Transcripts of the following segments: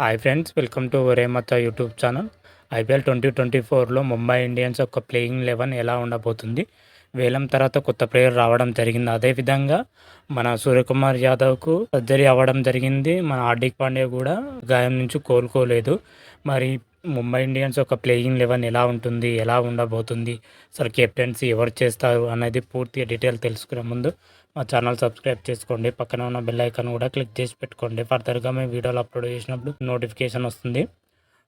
Hi friends welcome to ఒరేమత YouTube channel IPL twenty twenty ఫోర్లో Mumbai Indians యొక్క playing eleven ఎలా ఉండబోతుంది? వేలం తర్వాత కొత్త ప్లేయర్ రావడం జరిగింది. అదేవిధంగా మన సూర్యకుమార్ యాదవ్కు సర్జరీ అవ్వడం జరిగింది. మన హార్దిక్ పాండ్యా కూడా గాయం నుంచి కోలుకోలేదు. మరి ముంబై ఇండియన్స్ యొక్క ప్లేయింగ్ లెవెన్ ఎలా ఉంటుంది? ఎలా ఉండబోతుంది? అసలు కెప్టెన్సీ ఎవరు చేస్తారు? అనేది పూర్తిగా డీటెయిల్ తెలుసుకునే ముందు మా ఛానల్ సబ్స్క్రైబ్ చేసుకోండి. పక్కన ఉన్న బెల్ ఐకాన్ కూడా క్లిక్ చేసి పెట్టుకోండి. ఫర్దర్గా మేము వీడియోలు అప్లోడ్ చేసినప్పుడు నోటిఫికేషన్ వస్తుంది.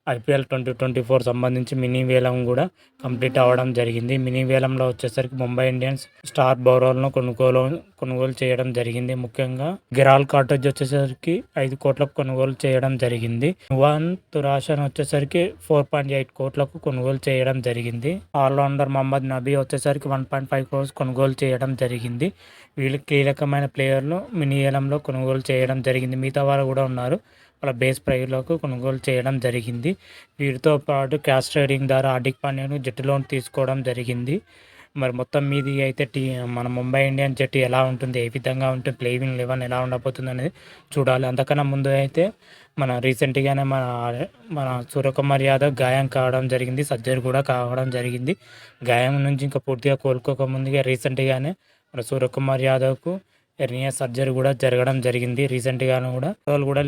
ఐపీఎల్ ట్వంటీ ట్వంటీ ఫోర్ సంబంధించి మినీ వేలం కూడా కంప్లీట్ అవ్వడం జరిగింది. మినీ వేలంలో వచ్చేసరికి ముంబై ఇండియన్స్ స్టార్ బౌలర్లను కొనుగోలు కొనుగోలు చేయడం జరిగింది. ముఖ్యంగా గిరాల్ కాటేజ్ వచ్చేసరికి ఐదు కోట్లకు కొనుగోలు చేయడం జరిగింది. వన్ తురాషన్ వచ్చేసరికి ఫోర్ పాయింట్ ఎయిట్ కోట్లకు కొనుగోలు చేయడం జరిగింది. ఆల్రౌండర్ మహమ్మద్ నబీ వచ్చేసరికి వన్ పాయింట్ ఫైవ్ క్రోర్స్ కొనుగోలు చేయడం జరిగింది. వీళ్ళు కీలకమైన ప్లేయర్లు మినీ వేలంలో కొనుగోలు చేయడం జరిగింది. మిగతా వారు కూడా ఉన్నారు. వాళ్ళ బేస్ ప్రైజ్లకు కొనుగోలు చేయడం జరిగింది. వీటితో పాటు క్యాష్ ట్రేడింగ్ ద్వారా హార్దిక్ పాండ్యాను జట్టులోని తీసుకోవడం జరిగింది. మరి మొత్తం మీది అయితే టీ మన ముంబై ఇండియన్స్ జట్టు ఎలా ఉంటుంది ఏ విధంగా ఉంటుంది ప్లేయింగ్ లెవెన్ ఎలా ఉండబోతుంది అనేది చూడాలి. అంతకన్నా ముందు అయితే మన రీసెంట్గానే మన మన సూర్యకుమార్ యాదవ్ గాయం కావడం జరిగింది సర్జరీ కూడా కావడం జరిగింది. గాయం నుంచి ఇంకా పూర్తిగా కోలుకోక ముందుగా రీసెంట్గానే మన సూర్యకుమార్ యాదవ్కు హెర్నియా సర్జరీ కూడా జరగడం జరిగింది. రీసెంట్గాను కూడా వాళ్ళు కూడా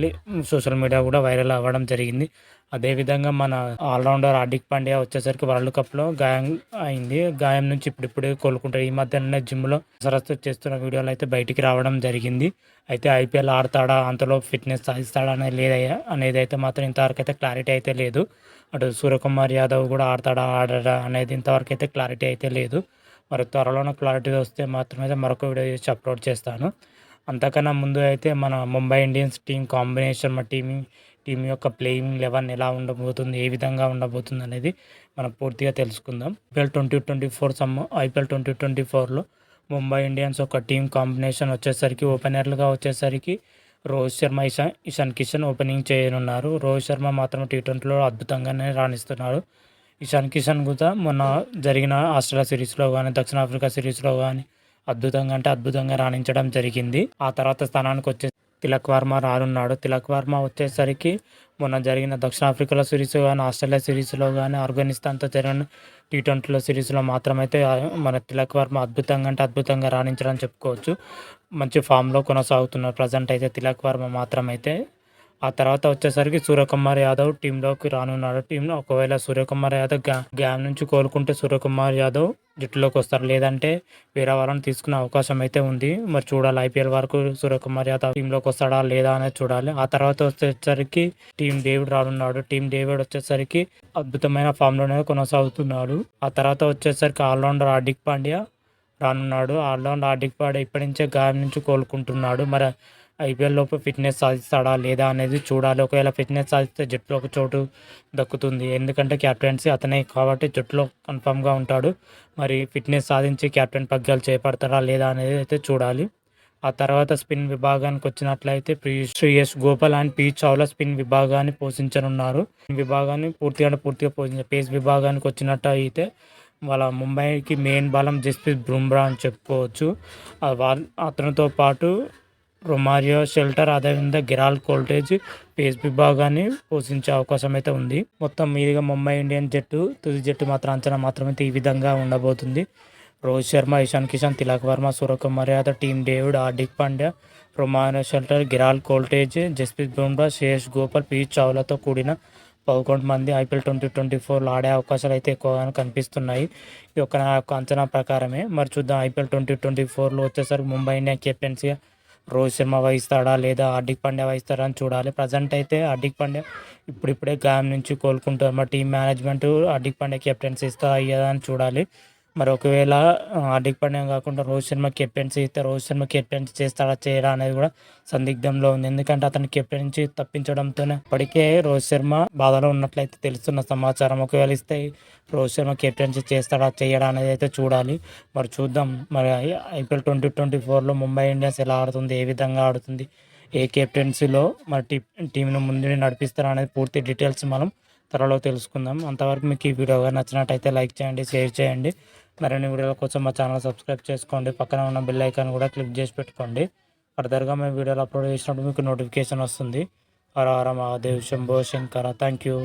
సోషల్ మీడియా కూడా వైరల్ అవ్వడం జరిగింది. అదేవిధంగా మన ఆల్రౌండర్ హార్దిక్ పాండ్యా వచ్చేసరికి వరల్డ్ కప్లో గాయం అయింది. గాయం నుంచి ఇప్పుడిప్పుడే కోలుకుంటారు ఈ మధ్యన జిమ్లో సరస్సు చేస్తున్న వీడియోలు అయితే బయటికి రావడం జరిగింది. అయితే ఐపీఎల్ ఆడతాడా అంతలో ఫిట్నెస్ సాధిస్తాడా అనేది లేదయ్యా అనేది అయితే మాత్రం ఇంతవరకు అయితే క్లారిటీ అయితే లేదు. అటు సూర్యకుమార్ యాదవ్ కూడా ఆడతాడా ఆడడా అనేది ఇంతవరకు అయితే క్లారిటీ అయితే లేదు. మరి త్వరలోనే క్లారిటీ వస్తే మాత్రమే మరొక వీడియో చేసి అప్లోడ్ చేస్తాను. అంతకన్నా ముందు అయితే మన ముంబై ఇండియన్స్ టీం కాంబినేషన్ మా టీం టీం యొక్క ప్లేయింగ్ లెవెన్ ఎలా ఉండబోతుంది ఏ విధంగా ఉండబోతుంది అనేది మనం పూర్తిగా తెలుసుకుందాం. ఐపీఎల్ ట్వంటీ ట్వంటీ ఫోర్ సమ్ ఐపీఎల్ ట్వంటీ ట్వంటీ ఫోర్లో ముంబై ఇండియన్స్ ఒక టీం కాంబినేషన్ వచ్చేసరికి ఓపెనర్లుగా వచ్చేసరికి రోహిత్ శర్మ ఇషాన్ ఇషాన్ కిషన్ ఓపెనింగ్ చేయనున్నారు. రోహిత్ శర్మ మాత్రం టీ ట్వంటీలో అద్భుతంగానే రాణిస్తున్నారు ఇషాన్ కిషన్ కూడా మొన్న జరిగిన ఆస్ట్రేలియా సిరీస్లో కానీ దక్షిణాఫ్రికా సిరీస్లో కానీ అద్భుతంగా అంటే అద్భుతంగా రాణించడం జరిగింది. ఆ తర్వాత స్థానానికి వచ్చే తిలక్ వర్మ రానున్నాడు. తిలక్ వర్మ వచ్చేసరికి మొన్న జరిగిన దక్షిణాఫ్రికాలో సిరీస్ కానీ ఆస్ట్రేలియా సిరీస్లో కానీ ఆఫ్ఘనిస్తాన్తో జరిగిన టీ ట్వంటీలో సిరీస్లో మాత్రమైతే మన తిలక్ వర్మ అద్భుతంగా అంటే అద్భుతంగా రాణించడం చెప్పుకోవచ్చు. మంచి ఫామ్లో కొనసాగుతున్నారు. ప్రజెంట్ అయితే తిలక్ వర్మ మాత్రమైతే ఆ తర్వాత వచ్చేసరికి సూర్యకుమార్ యాదవ్ టీంలోకి రానున్నాడు. టీంలో ఒకవేళ సూర్యకుమార్ యాదవ్ గ్యా గ్యామ్ నుంచి కోలుకుంటే సూర్యకుమార్ యాదవ్ జట్టులోకి వస్తారు. లేదంటే వేరే వాళ్ళని తీసుకునే అవకాశం అయితే ఉంది. మరి చూడాలి ఐపీఎల్ వరకు సూర్యకుమార్ యాదవ్ టీంలోకి వస్తాడా లేదా అనేది చూడాలి. ఆ తర్వాత వచ్చేసరికి టీం డేవిడ్ రానున్నాడు. టీం డేవిడ్ వచ్చేసరికి అద్భుతమైన ఫామ్లోనే కొనసాగుతున్నాడు. ఆ తర్వాత వచ్చేసరికి ఆల్రౌండర్ హార్దిక్ పాండ్యా రానున్నాడు. ఆల్రౌండర్ హార్దిక్ పాండ్యా ఇప్పటి నుంచే గాయం నుంచి కోలుకుంటున్నాడు. మరి ఐపీఎల్ లోపు ఫిట్నెస్ సాధిస్తాడా లేదా అనేది చూడాలి. ఒకవేళ ఫిట్నెస్ సాధిస్తే జట్టులో ఒక చోటు దక్కుతుంది. ఎందుకంటే క్యాప్టెన్సీ అతనే కాబట్టి జట్టులో కన్ఫామ్గా ఉంటాడు. మరి ఫిట్నెస్ సాధించి క్యాప్టెన్ పగ్గాలు చేపడతారా లేదా అనేది అయితే చూడాలి. ఆ తర్వాత స్పిన్ విభాగానికి వచ్చినట్లయితే Shreyas Gopal and P Chawla spin విభాగాన్ని పోషించనున్నారు. విభాగాన్ని పూర్తిగా పూర్తిగా పోషించారు పేస్ విభాగానికి వచ్చినట్టు అయితే వాళ్ళ ముంబైకి మెయిన్ బలం జస్ప్రీత్ బుమ్రా అని చెప్పుకోవచ్చు. అతనితో పాటు రొమారియో షెల్టర్ అదేవిధంగా గిరాల్ కోల్టేజ్ పేస్ విభాగాన్ని పోషించే అవకాశం అయితే ఉంది. మొత్తం మీదుగా ముంబై ఇండియన్ జట్టు తుది జట్టు మాత్రం అంచనా మాత్రమైతే ఈ విధంగా ఉండబోతుంది. Rohit Sharma Ishan Kishan Tilak Varma Suryakumar Yadav Tim David Hardik Pandya Romario Shepherd గిరాల్ Coetzee Jasprit Bumrah Shreyas Gopal peach చావ్లాతో కూడిన పదకొండు మంది ఐపీఎల్ ట్వంటీ ట్వంటీ ఫోర్లో ఆడే అవకాశాలు అయితే ఎక్కువగా కనిపిస్తున్నాయి. ఇది ఒక నా యొక్క అంచనా ప్రకారమే. మరి చూద్దాం ఐపీఎల్ ట్వంటీ ట్వంటీ ఫోర్లో వచ్చేసరికి ముంబై ఇండియన్ కెప్టెన్సీగా రోహిత్ శర్మ వహిస్తాడా లేదా హార్దిక్ పాండ్యా వహిస్తాడా అని చూడాలి. ప్రజెంట్ అయితే హార్దిక్ పాండ్యా ఇప్పుడిప్పుడే గాయం నుంచి కోలుకుంటారు మా team management Hardik Pandya captaincy ఇస్తా అయ్యేదా అని చూడాలి. మరి ఒకవేళ హార్దిక్ పాండ్యా కాకుండా రోహిత్ శర్మ కెప్టెన్సీ ఇస్తే రోహిత్ శర్మ కెప్టెన్సీ చేస్తాడా చేయడా అనేది కూడా సందిగ్ధంలో ఉంది. ఎందుకంటే అతని కెప్టెన్సీ తప్పించడంతోనే ఇప్పటికే రోహిత్ శర్మ బాధలో ఉన్నట్లయితే తెలుస్తున్న సమాచారం. ఒకవేళ ఇస్తే రోహిత్ శర్మ కెప్టెన్సీ చేస్తాడా చేయడా అనేది అయితే చూడాలి. మరి చూద్దాం. మరి ఐపీఎల్ ట్వంటీ ట్వంటీ ఫోర్లో ముంబై ఇండియన్స్ ఎలా ఆడుతుంది ఏ విధంగా ఆడుతుంది ఏ కెప్టెన్సీలో మరి టీ టీంను ముందు నడిపిస్తారా అనేది పూర్తి డీటెయిల్స్ మనం త్వరలో తెలుసుకుందాం. అంతవరకు మీకు ఈ వీడియో నచ్చినట్టయితే లైక్ చేయండి షేర్ చేయండి. మరిన్ని వీడియోల కోసం మా ఛానల్ సబ్స్క్రైబ్ చేసుకోండి. పక్కన ఉన్న బెల్ ఐకాన్ కూడా క్లిక్ చేసి పెట్టుకోండి. ఫర్దర్గా మేము వీడియోలు అప్లోడ్ చేసినప్పుడు మీకు నోటిఫికేషన్ వస్తుంది. హర హర మహాదేవ్ శంభో శంకర. Thank you